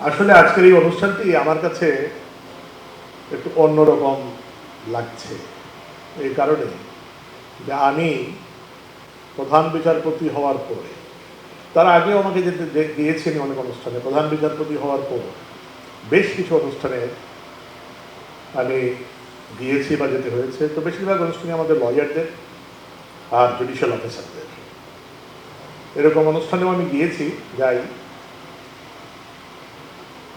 আসলে আজকের এই অনুষ্ঠানটি আমার কাছে একটু অন্যরকম লাগছে। এই কারণে যে আমি প্রধান বিচারপতি হওয়ার পরে, তার আগেও আমাকে যেতে গিয়েছেন অনেক অনুষ্ঠানে, প্রধান বিচারপতি হওয়ার পর বেশ কিছু অনুষ্ঠানে আমি গিয়েছি বা যেতে হয়েছে। তো বেশিরভাগ অনুষ্ঠানে আমাদের লয়ারদের আর জুডিশিয়াল অফিসারদের এরকম অনুষ্ঠানেও আমি গিয়েছি, যাই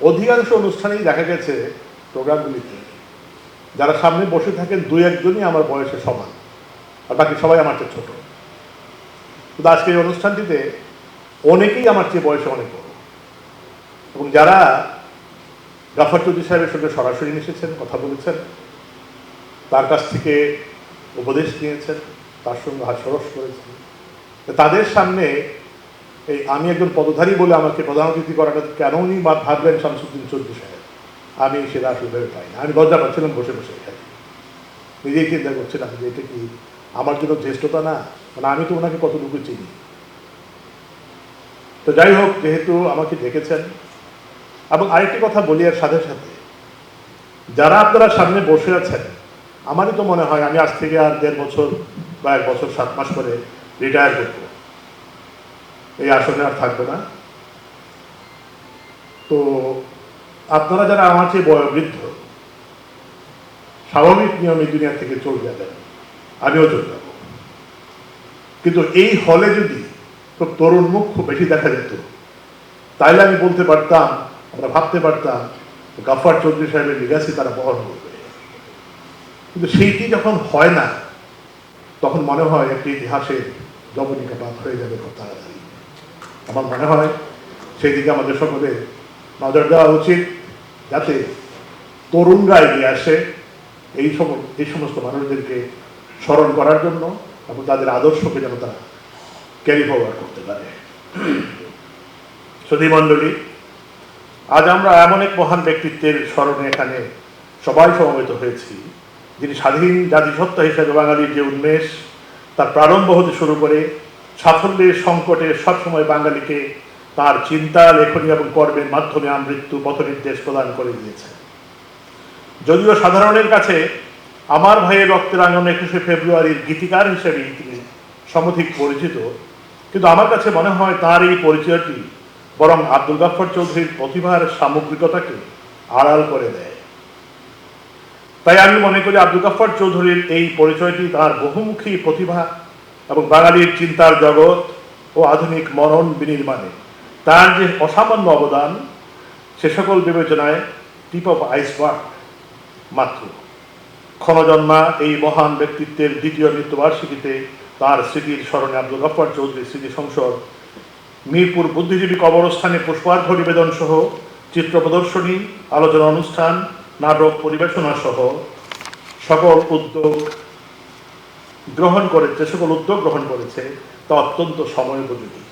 অধিকাংশ অনুষ্ঠানেই দেখা গেছে প্রোগ্রামগুলিতে যারা সামনে বসে থাকেন দুই একজনই আমার বয়সে সমান, আর বাকি সবাই আমার চেয়ে ছোট। কিন্তু আজকে এই অনুষ্ঠানটিতে অনেকেই আমার চেয়ে বয়সে অনেক বড়। এবং যারা গাফর চৌধুরী সাহেবের সঙ্গে সরাসরি মিশেছেন, কথা বলেছেন, তার কাছ থেকে উপদেশ নিয়েছেন, তার সঙ্গে হাস্যরস করেছেন। তাদের সামনে এই আমি একজন পদধারী বলে আমাকে প্রধান অতিথি করাটা কেন উনি ভাবলেন শামসুদ্দিন চৌধুরী সাহেব? আমি সেটা আসলে ভেবে পাই না। আমি লজ্জা পাচ্ছিলাম, বসে বসে এখানে। নিজেই চিন্তা করছিলাম যে এটা কি আমার জন্য জ্যেষ্ঠতা না? মানে আমি তো ওনাকে কতটুকু চিনি। তো যাই হোক, যেহেতু আমাকে ডেকেছেন, এবং আরেকটি কথা বলি আর সাথে সাথে। যারা আপনারা সামনে বসে আছেন, আমারই তো মনে হয় আমি আজ থেকে আর দেড় বছর বা এক বছর, সাত মাস পরে রিটায়ার করব। এই আসনে আর থাকবে না। তো আপনারা যারা আমার চেয়ে বয়োবৃদ্ধ, স্বাভাবিক নিয়মে দুনিয়া থেকে চলে যাবেন। আমিও চলে যাব। কিন্তু এই হলে যদি খুব তরুণ মুখ খুব বেশি দেখা যেত, তাইলে আমি বলতে পারতাম, আমরা ভাবতে পারতাম গাফার চৌধুরী সাহেবের লিগাসি তারা বহন করবে। কিন্তু সেইটি যখন হয় না, তখন মনে হয় একটি ইতিহাসের বাদ হয়ে যাবে খুব তাড়াতাড়ি। আমার মনে হয় সেই দিকে আমাদের সকলে নজর দেওয়া উচিত যাতে তরুণরা এগিয়ে আসে এই সম, এই সমস্ত মানুষদেরকে স্মরণ করার জন্য এবং তাদের আদর্শকে যেন তারা ক্যারি ফরওয়ার্ড করতে পারে। সুধী মণ্ডলী, আজ আমরা এমন এক মহান ব্যক্তিত্বের স্মরণে এখানে সবাই সমবেত হয়েছি, যিনি স্বাধীন জাতিসত্তা হিসেবে বাঙালির যে উন্মেষ, তার প্রারম্ভ হতে শুরু করে সাফল্যের সংকটে সবসময় বাঙালিকে তার চিন্তা, লেখনী এবং কর্মের মাধ্যমে আমৃত্যু পথনির্দেশ প্রদান করে দিয়েছে। যদিও সাধারণের কাছে আমার ভাইয়ের রক্তের আঙন একুশে ফেব্রুয়ারির গীতিকার হিসেবেই তিনি সমধিক পরিচিত, কিন্তু আমার কাছে মনে হয় তার এই পরিচয়টি বরং আব্দুল গাফর চৌধুরীর প্রতিভার সামগ্রিকতাকে আড়াল করে দেয়। তাই আমি মনে করি আব্দুল গাফর চৌধুরীর এই পরিচয়টি তার বহুমুখী প্রতিভা এবং বাঙালির চিন্তার জগৎ ও আধুনিক মনন বিনির্মাণে। তার যে অসামান্য অবদান, সে সকল বিবেচনায় টিপ অফ আইসবার্গ মাত্র। ক্ষণজন্মা এই মহান ব্যক্তিত্বের দ্বিতীয় মৃত্যুবার্ষিকীতে তার স্মৃতির স্মরণে আব্দুল গফর চৌধুরী স্মৃতি সংসদ, মিরপুর বুদ্ধিজীবী কবরস্থানে পুষ্পার্ঘ নিবেদন সহ চিত্র প্রদর্শনী, আলোচনা অনুষ্ঠান, নাটক পরিবেশনা সহ সকল উদ্যোগ গ্রহণ করেছে সকল উদ্যোগ গ্রহণ করেছে তা অত্যন্ত সময় সময়োপযোগী।